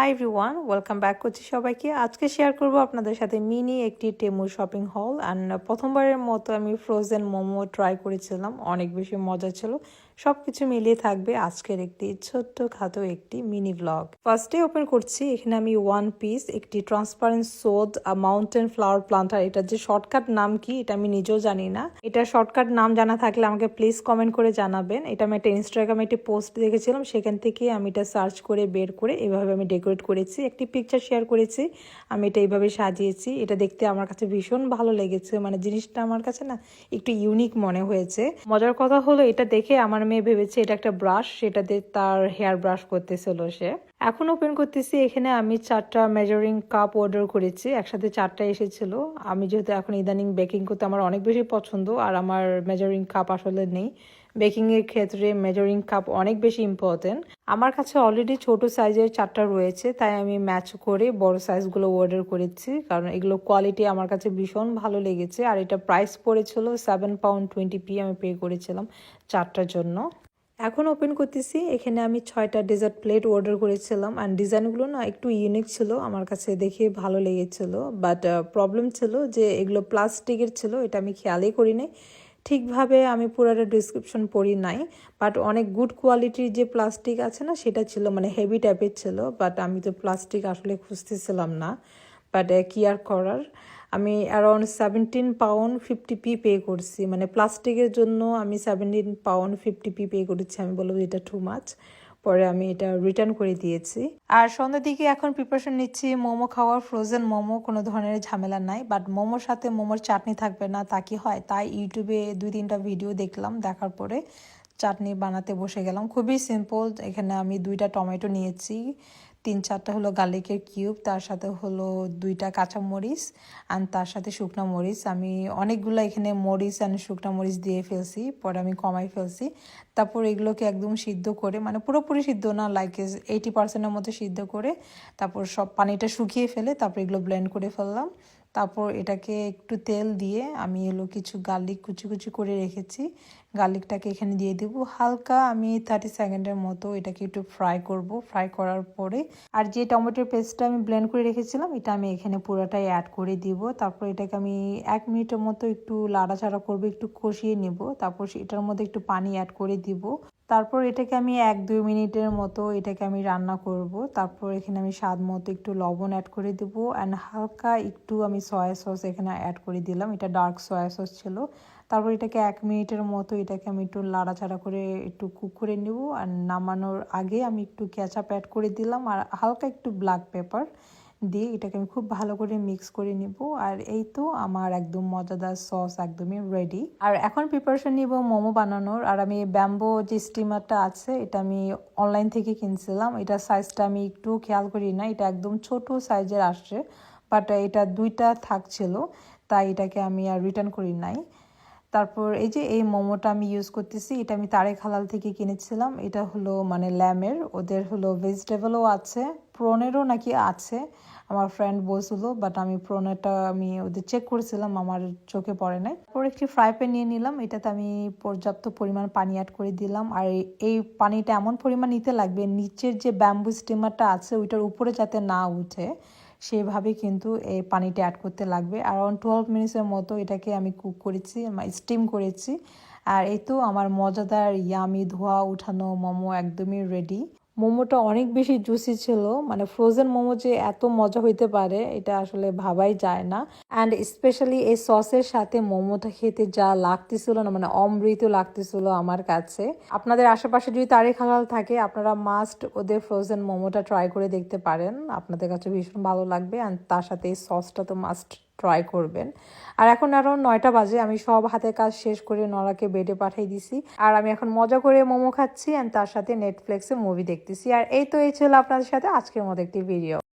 Hi everyone welcome back করছি সবাইকে। আজকে শেয়ার করব আপনাদের সাথে মিনি একটি টেমু শপিং হল অ্যান্ড প্রথমবারের মতো আমি ফ্রোজেন মোমো ট্রাই করেছিলাম। অনেক বেশি মজা ছিল। সব কিছু মিলিয়ে থাকবে আজকের একটি ছোট্ট খাটো একটি মিনি ব্লগ ফার্স্টে ওপেন করছি। এখানে আমি ওয়ান পিস একটি ট্রান্সপারেন্ট সোড মাউন্টেন ফ্লাওয়ার প্লান্টার এটার যে শর্টকাট নাম কি, এটা আমি নিজেও জানি না। এটা শর্টকাট নাম জানা থাকলে আমাকে প্লিজ কমেন্ট করে জানাবেন। এটা আমি একটা ইনস্টাগ্রামে একটি পোস্ট দেখেছিলাম। সেখান থেকে আমি এটা সার্চ করে, বের করে এভাবে আমি ডেকোরেট করেছি, একটি পিকচার শেয়ার করেছি। আমি এটা এইভাবে সাজিয়েছি। এটা দেখতে আমার কাছে ভীষণ ভালো লেগেছে। মানে জিনিসটা আমার কাছে না একটু ইউনিক মনে হয়েছে। মজার কথা হলো, এটা দেখে আমার মেয়ে ভেবেছে এটা একটা ব্রাশ সেটা দিয়ে তার হেয়ার ব্রাশ করতেছিল সে। এখন ওপেন করতেছি, এখানে আমি চারটা মেজারিং কাপ অর্ডার করেছি, একসাথে চারটা এসেছিল। আমি যেহেতু এখন ইদানিং বেকিং করতে আমার অনেক বেশি পছন্দ, আর আমার মেজারিং কাপ আসলে নেই। বেকিং এর ক্ষেত্রে মেজারিং কাপ অনেক বেশি ইম্পর্টেন্ট আমার কাছে অলরেডি ছোট সাইজের চারটা রয়েছে, তাই আমি ম্যাচ করে বড় সাইজগুলো অর্ডার করেছি, কারণ এগুলো কোয়ালিটি আমার কাছে ভীষণ ভালো লেগেছে। আর এটা প্রাইস পড়েছিল সেভেন পাউন্ড টোয়েন্টি পি আমি পে করেছিলাম চারটার জন্য। এখন ওপেন করতেছি, এখানে আমি ছয়টা ডেজার্ট প্লেট অর্ডার করেছিলাম। অ্যান্ড ডিজাইনগুলো না একটু ইউনিক ছিল, আমার কাছে দেখে ভালো লেগেছিল। বাট প্রবলেম ছিল যে এগুলো প্লাস্টিকের ছিল, এটা আমি খেয়ালই করিনি। ঠিকভাবে আমি পুরোটা ডিসক্রিপশন পড়ি নাই বাট অনেক গুড কোয়ালিটির যে প্লাস্টিক আছে না, সেটা ছিল মানে হেভি টাইপের ছিল বাট আমি তো প্লাস্টিক আসলে খুঁজতেছিলাম না। বাট কি আর করার? আমি around seventeen pound fifty p pay করছি মানে প্লাস্টিকের জন্য আমি seventeen pound fifty p pay করেছি, আমি বলব এটা টু মাছ পরে আমি এটা রিটার্ন করে দিয়েছি। আর সন্ধ্যার দিকে এখন প্রিপারেশন নিচ্ছি মোমো খাওয়ার। ফ্রোজেন মোমো, কোনো ধরনের ঝামেলা নাই। বাট মোমোর সাথে মোমোর চাটনি থাকবে না, তা কি হয়? তাই ইউটিউবে দুই তিনটা ভিডিও দেখলাম, দেখার পরে চাটনি বানাতে বসে গেলাম। খুবই সিম্পল এখানে আমি দুইটা টমেটো নিয়েছি। তিন চারটা হলো গার্লিকের কিউব, তার সাথে হলো দুইটা কাঁচা মরিচ অ্যান্ড তার সাথে শুকনো মরিচ। আমি অনেকগুলো এখানে মরিচ অ্যান্ড শুকনো মরিচ দিয়ে ফেলছি, পরে আমি কমাই ফেলছি। তারপর এগুলোকে একদম সিদ্ধ করে মানে পুরোপুরি সিদ্ধ না লাইক এইটি পার্সেন্টের মতো সিদ্ধ করে, তারপর সব পানিটা শুকিয়ে ফেলে, তারপর এগুলো ব্লেন্ড করে ফেললাম। তারপর এটাকে একটু তেল দিয়ে আমি এলো কিছু গার্লিক কুচি কুচি করে রেখেছি। গার্লিকটাকে এখানে দিয়ে দেব। হালকা আমি থার্টি সেকেন্ডের মতো এটাকে একটু ফ্রাই করব। ফ্রাই করার পরে আর যে টমেটোর পেস্টটা আমি ব্লেন্ড করে রেখেছিলাম, এটা আমি এখানে পুরোটাই অ্যাড করে দিব। তারপর এটাকে আমি এক মিনিটের মতো একটু লাড়াচাড়া করব, একটু কষিয়ে নেব। তারপর সেটার মধ্যে একটু পানি অ্যাড করে দিব। তারপর এটাকে আমি এক দুই মিনিটের মতো এটাকে আমি রান্না করব। তারপর এখানে আমি স্বাদ মতো একটু লবণ অ্যাড করে দেব অ্যান্ড হালকা একটু আমি সয়া সস এখানে অ্যাড করে দিলাম। এটা ডার্ক সয়া সস ছিল। তারপর এটাকে এক মিনিটের মতো এটাকে আমি একটু লাড়াচাড়া করে একটু কুক করে নেব। আর নামানোর আগে আমি একটু ক্যাচাপ অ্যাড করে দিলাম। আর হালকা একটু ব্ল্যাক পেপার দিয়ে এটাকে আমি খুব ভালো করে মিক্স করে নিব। আর এই তো আমার একদম মজাদার সস একদমই রেডি আর এখন প্রিপারেশন নিব মোমো বানানোর। আর আমি ব্যাম্বো যে স্টিমারটা আছে, এটা আমি অনলাইন থেকে কিনছিলাম। এটা সাইজটা আমি একটু খেয়াল করি না, এটা একদম ছোট সাইজের আসছে। বাট এটা দুইটা থাকছিল, তাই এটাকে আমি আর রিটার্ন করি নাই। তারপর এই যে এই মোমোটা আমি ইউজ করতেছি, এটা আমি তারেক হালাল থেকে কিনেছিলাম। এটা হলো মানে ল্যামের, ওদের হলো ভেজিটেবলও আছে প্রনেরও নাকি আছে, আমার ফ্রেন্ড বলছিল বাট আমি প্রনেরটা আমি ওদের চেক করেছিলাম, আমার চোখে পড়ে নাই। তারপর একটি ফ্রাই প্যান নিয়ে নিলাম, এটাতে আমি পর্যাপ্ত পরিমাণ পানি অ্যাড করে দিলাম, আর এই পানিটা এমন পরিমাণ নিতে লাগবে, নিচের যে ব্যাম্বু স্টিমারটা আছে, ওইটার উপরে যাতে না উঠে সেভাবে কিন্তু এই পানিটা অ্যাড করতে লাগবে। অ্যারাউন্ড টুয়েলভ মিনিটসের মতো এটাকে আমি কুক করেছি স্টিম করেছি। আর এই তো আমার মজাদার ইয়ামি ধোয়া, উঠানো, মোমো একদমই রেডি মোমোটা অনেক বেশি জুসি ছিল। মানে ফ্রোজেন মোমো যে এত মজা হইতে পারে, এটা আসলে ভাবাই যায় না। অ্যান্ড স্পেশালি এই সসের সাথে মোমোটা খেতে যা লাগতেছিল না মানে অমৃত লাগতেছিল আমার কাছে। আপনাদের আশেপাশে যদি তারিখ হালাল থাকে, আপনারা মাস্ট ওদের ফ্রোজেন মোমোটা ট্রাই করে দেখতে পারেন। আপনাদের কাছে ভীষণ ভালো লাগবে। অ্যান্ড তার সাথে এই সসটা তো মাস্ট ট্রাই করবেন। আর এখন আরও নয়টা বাজে, আমি সব হাতে কাজ শেষ করে নরাকে বেডে পাঠিয়ে দিছি। আর আমি এখন মজা করে মোমো খাচ্ছি অ্যান্ড তার সাথে নেটফ্লিক্সে মুভি দেখতেছি। আর এই তো, এই ছিল আপনাদের সাথে আজকের মতো একটি ভিডিও